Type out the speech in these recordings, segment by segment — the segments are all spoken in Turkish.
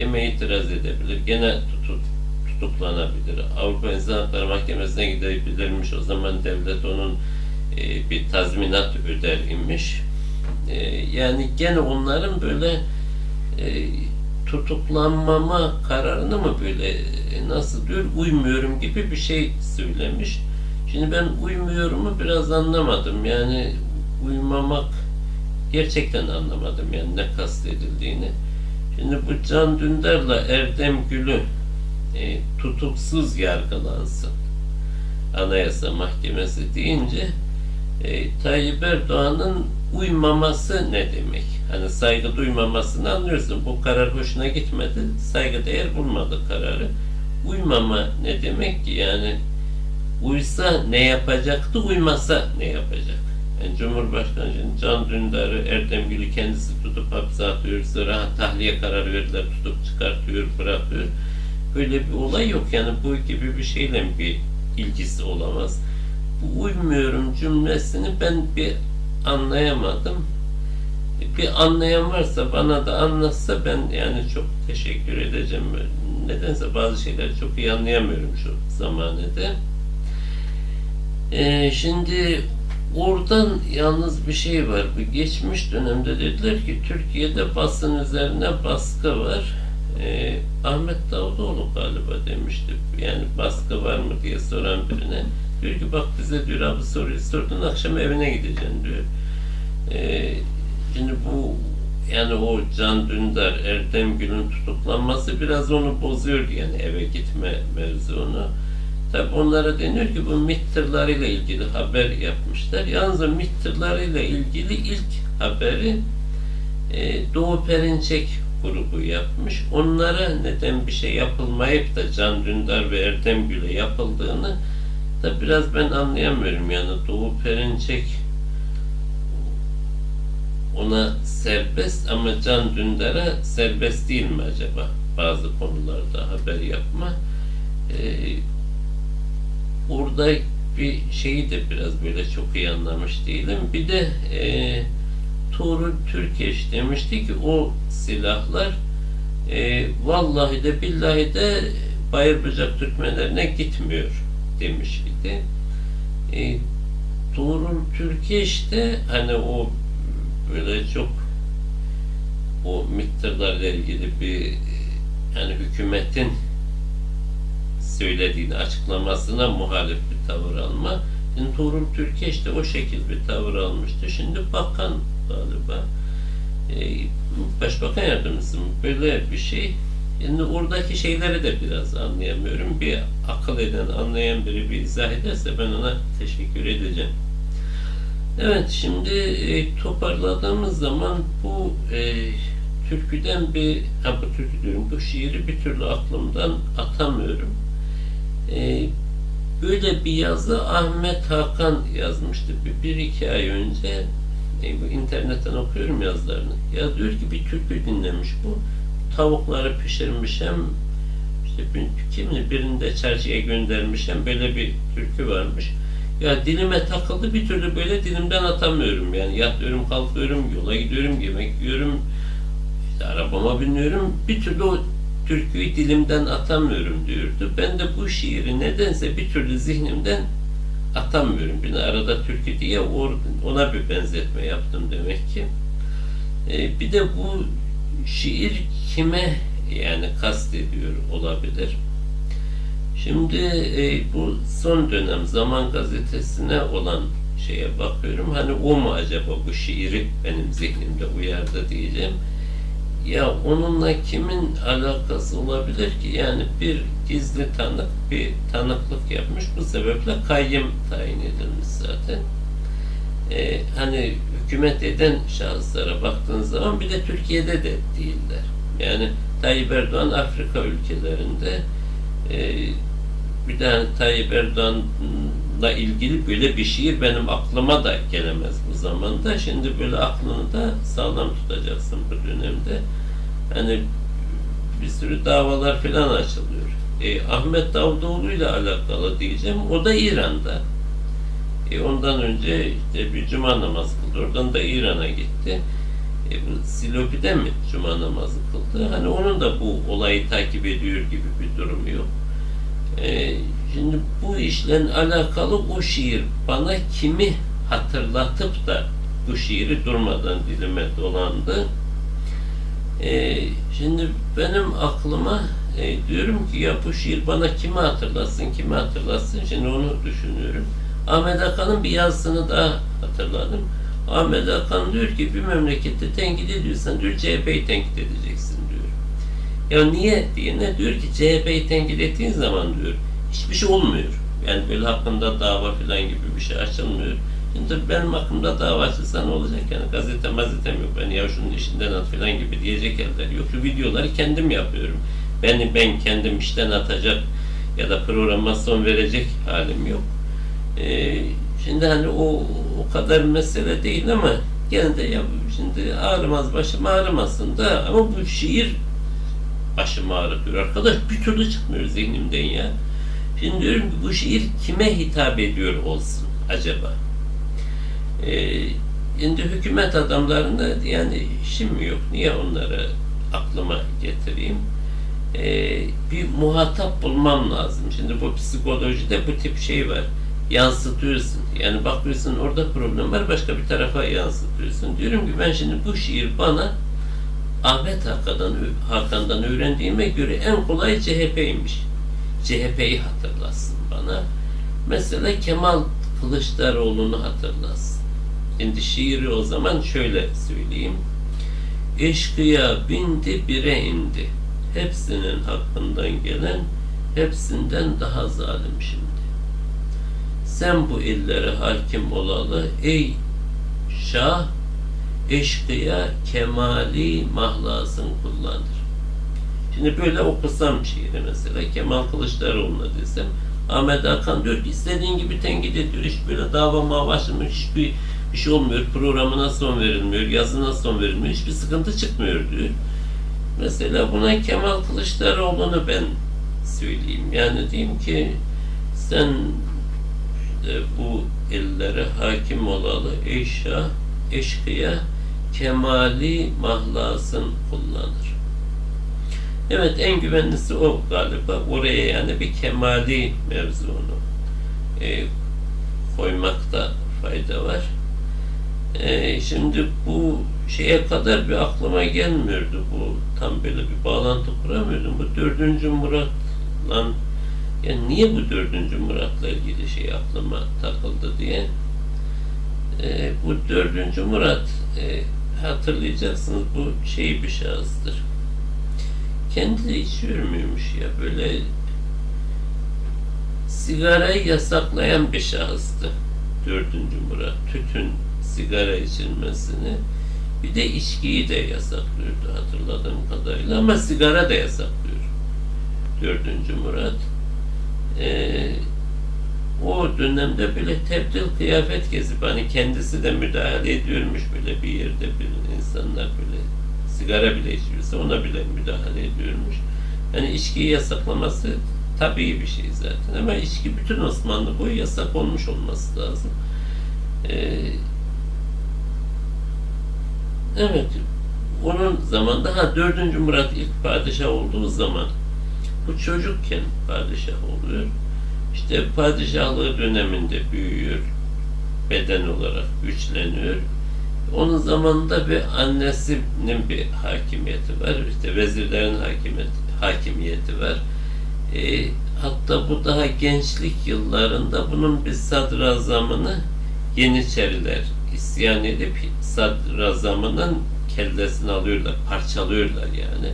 mahkemeye itiraz edebilir. Gene tutup, tutuklanabilir. Avrupa İnsan Hakları Mahkemesi'ne gidebilirmiş. O zaman devlet onun e, bir tazminat öder imiş. E, yani gene onların böyle e, tutuklanmama kararını mı böyle e, nasıl diyor uymuyorum gibi bir şey söylemiş. Şimdi ben uymuyorumu biraz anlamadım. Yani uymamak gerçekten anlamadım yani ne kastedildiğini. Şimdi bu Can Dündar'la Erdem Gül'ü e, tutuksuz yargılansın. Anayasa Mahkemesi deyince e, Tayyip Erdoğan'ın uymaması ne demek? Hani saygı duymamasını anlıyorsun. Bu karar hoşuna gitmedi. Saygı değer bulmadı kararı. Uymama ne demek ki? Yani uysa ne yapacaktı, uymasa ne yapacak? Yani Cumhurbaşkanı şimdi Can Dündar'ı, Erdem Gül'ü kendisi tutup hapse atıyor, sonra tahliye kararı verdiler, tutup çıkartıyor, bırakıyor. Böyle bir olay yok yani bu gibi bir şeyle bir ilgisi olamaz. Bu uymuyorum cümlesini ben bir anlayamadım. Bir anlayan varsa bana da anlatsa ben yani çok teşekkür edeceğim. Nedense bazı şeyleri çok iyi anlayamıyorum şu zamanede. Ee, şimdi oradan yalnız bir şey var. Bu geçmiş dönemde dediler ki Türkiye'de basın üzerine baskı var. Ee, Ahmet Davutoğlu galiba demişti. Yani baskı var mı diye soran birine. Diyor ki bak bize diyor abi soruyu sordun akşam evine gideceksin diyor. Ee, şimdi bu yani o Can Dündar, Erdem Gül'ün tutuklanması biraz onu bozuyor yani eve gitme mevzunu. Tabi onlara deniyor ki bu MİT tırlarıyla ilgili haber yapmışlar. Yalnız MİT tırlarıyla ilgili ilk haberi e, Doğu Perinçek grubu yapmış. Onlara neden bir şey yapılmayıp da Can Dündar ve Erdem Gül'e yapıldığını da biraz ben anlayamıyorum yani Doğu Perinçek ona serbest ama Can Dündar'a serbest değil mi acaba bazı konularda haber yapma ee, orada bir şeyi de biraz böyle çok iyi anlamış değilim bir de e, Tuğrul Türkeş demişti ki o silahlar e, vallahi de billahi de Bayırbıcak Türkmenlerine gitmiyor demiş idi. E, Tuğrul Türkeş de hani o böyle çok o miktarlarla ilgili bir yani hükümetin söylediğini açıklamasına muhalif bir tavır alma. Şimdi Tuğrul Türkeş de o şekilde bir tavır almıştı. Şimdi bakan galiba e, başbakan yardımcısı? Böyle bir şey. Yani oradaki şeyleri de biraz anlayamıyorum. Bir akıl eden, anlayan biri bir izah ederse ben ona teşekkür edeceğim. Evet, şimdi e, toparladığımız zaman bu e, türküden bir, ha bu türkü diyorum, bu şiiri bir türlü aklımdan atamıyorum. E, böyle bir yazı Ahmet Hakan yazmıştı bir, bir iki ay önce. E, bu internetten okuyorum yazılarını. Ya diyor ki bir türkü dinlemiş bu. Tavukları pişirmiş hem işte bir, kimini birinde çarşıya göndermiş hem böyle bir türkü varmış. Ya dilime takıldı bir türlü böyle dilimden atamıyorum yani yatıyorum kalkıyorum yola gidiyorum yemek yiyorum işte arabama biniyorum bir türlü o türküyü dilimden atamıyorum diyordu. Ben de bu şiiri nedense bir türlü zihnimden atamıyorum. Bir arada türkü diye ona bir benzetme yaptım demek ki. Ee, bir de bu şiir kime yani kastediyor olabilir? Şimdi e, bu son dönem Zaman Gazetesi'ne olan şeye bakıyorum. Hani o mu acaba bu şiiri benim zihnimde uyardı diyeceğim. Ya onunla kimin alakası olabilir ki? Yani bir gizli tanık bir tanıklık yapmış. Bu sebeple kayyım tayin edilmiş zaten. Ee, hani hükümet eden şahıslara baktığın zaman bir de Türkiye'de de değiller. Yani Tayyip Erdoğan Afrika ülkelerinde e, bir tane Tayyip Erdoğan'la ilgili böyle bir şiir benim aklıma da gelemez bu zamanda. Şimdi böyle aklını da sağlam tutacaksın bu dönemde. Hani bir sürü davalar falan açılıyor. E, Ahmet Davutoğlu ile alakalı diyeceğim. O da İran'da. E, ondan önce işte bir cuma namazı kıldı. Oradan da İran'a gitti. Silopi'de mi cuma namazı kıldı? Hani onun da bu olayı takip ediyor gibi bir durum yok. E, şimdi bu işle alakalı o şiir bana kimi hatırlatıp da bu şiiri durmadan dilime dolandı. E, şimdi benim aklıma e, diyorum ki ya bu şiir bana kimi hatırlatsın, kimi hatırlatsın. Şimdi onu düşünüyorum. Ahmet Hakan'ın bir yazısını daha hatırladım. Ahmet Hakan diyor ki bir memlekette tenkit ediyorsan diyor CHP'yi tenkit edeceksin diyor. Ya niye diye ne diyor ki CHP'yi tenkit ettiğin zaman diyor hiçbir şey olmuyor. Yani böyle hakkında dava falan gibi bir şey açılmıyor. Şimdi benim hakkımda dava açılsa ne olacak yani gazete mazetem yok ben ya şunun işinden at falan gibi diyecek eller yok. Şu videoları kendim yapıyorum. Beni ben kendim işten atacak ya da programa son verecek halim yok. Ee, şimdi hani o o kadar mesele değil ama gene de ya şimdi ağrımaz başım ağrımasın da ama bu şiir başım ağrıtıyor arkadaş bir türlü çıkmıyor zihnimden ya. Şimdi diyorum ki bu şiir kime hitap ediyor olsun acaba? Ee, şimdi hükümet adamlarında yani işim yok. Niye onları aklıma getireyim? Ee, bir muhatap bulmam lazım. Şimdi bu psikolojide bu tip şey var. Yansıtıyorsun. Yani bakıyorsun orada problem var başka bir tarafa yansıtıyorsun. Diyorum ki ben şimdi bu şiir bana Ahmet Hakan'dan, Hakan'dan öğrendiğime göre en kolay CHP'ymiş. CHP'yi hatırlasın bana. Mesela Kemal Kılıçdaroğlu'nu hatırlasın. Şimdi şiiri o zaman şöyle söyleyeyim. Eşkıya bindi bire indi. Hepsinin hakkından gelen hepsinden daha zalim şimdi. Sen bu illere hakim olalı ey şah eşkıya kemali mahlasın kullanır. Şimdi böyle okusam şiiri mesela Kemal Kılıçdaroğlu'na desem Ahmet Hakan diyor ki istediğin gibi tenkit ediyor. Hiç böyle dava mava açılmıyor. Hiçbir bir şey olmuyor. Programına son verilmiyor. Yazına son verilmiyor. Hiçbir sıkıntı çıkmıyor diyor. Mesela buna Kemal Kılıçdaroğlu'nu ben söyleyeyim. Yani diyeyim ki sen e, bu ellere hakim olalı ey şah, eşkıya kemali mahlasın kullanır. Evet en güvenlisi o galiba. Oraya yani bir kemali mevzunu e, koymakta fayda var. E, şimdi bu şeye kadar bir aklıma gelmiyordu bu tam böyle bir bağlantı kuramıyordum. Bu dördüncü Murat'la yani niye bu dördüncü Murat'la ilgili şey aklıma takıldı diye. E, bu dördüncü Murat e, hatırlayacaksınız bu şey bir şahıstır. Kendi de içiyor muymuş ya böyle sigarayı yasaklayan bir şahıstı. Dördüncü Murat. Tütün, sigara içilmesini bir de içkiyi de yasaklıyordu hatırladığım kadarıyla ama sigara da yasaklıyor. Dördüncü Murat. Ee, o dönemde böyle tebdil kıyafet gezip hani kendisi de müdahale ediyormuş böyle bir yerde bir insanlar böyle sigara bile içiyorsa ona bile müdahale ediyormuş. Yani içkiyi yasaklaması tabii bir şey zaten ama içki bütün Osmanlı boyu yasak olmuş olması lazım. Ee, evet onun zamanında ha 4. Murat ilk padişah olduğu zaman bu çocukken padişah oluyor. İşte padişahlığı döneminde büyüyor. Beden olarak güçleniyor. Onun zamanında bir annesinin bir hakimiyeti var. İşte vezirlerin hakimiyeti, hakimiyeti var. E, hatta bu daha gençlik yıllarında bunun bir sadrazamını Yeniçeriler isyan edip sadrazamının kellesini alıyorlar, parçalıyorlar yani.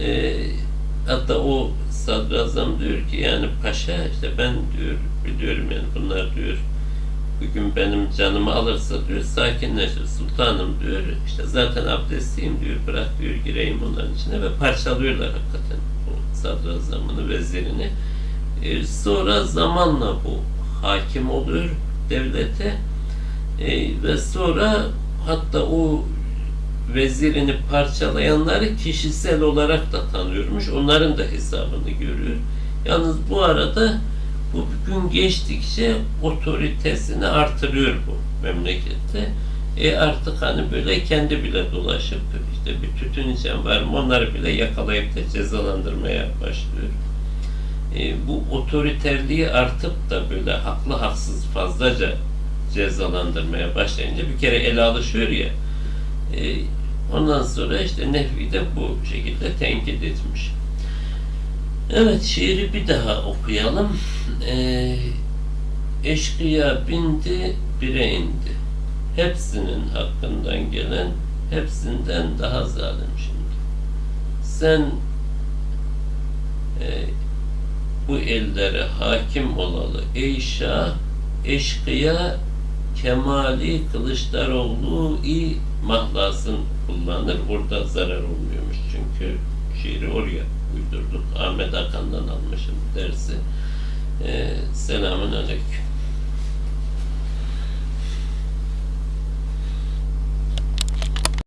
E, hatta o sadrazam diyor ki yani paşa işte ben diyor biliyorum yani bunlar diyor bugün benim canımı alırsa diyor sakinleşir sultanım diyor işte zaten abdestliyim diyor bırak diyor gireyim onların içine ve parçalıyorlar hakikaten o sadrazamını vezirini e, sonra zamanla bu hakim oluyor devlete e, ve sonra hatta o vezirini parçalayanları kişisel olarak da tanıyormuş. Onların da hesabını görüyor. Yalnız bu arada bu gün geçtikçe otoritesini artırıyor bu memlekette. E artık hani böyle kendi bile dolaşıp işte bir tütün içen var mı onları bile yakalayıp da cezalandırmaya başlıyor. E, bu otoriterliği artıp da böyle haklı haksız fazlaca cezalandırmaya başlayınca bir kere ele alışıyor ya e, ondan sonra işte Nehvi de bu şekilde tenkit etmiş. Evet şiiri bir daha okuyalım. E, eşkıya bindi bire indi. Hepsinin hakkından gelen hepsinden daha zalim şimdi. Sen e, bu ellere hakim olalı ey şah eşkıya kemali Kılıçdaroğlu mahlasın kullanır. Orada zarar olmuyormuş çünkü şiiri oraya uydurduk. Ahmet Hakan'dan almışım dersi. Ee, selamun aleyküm.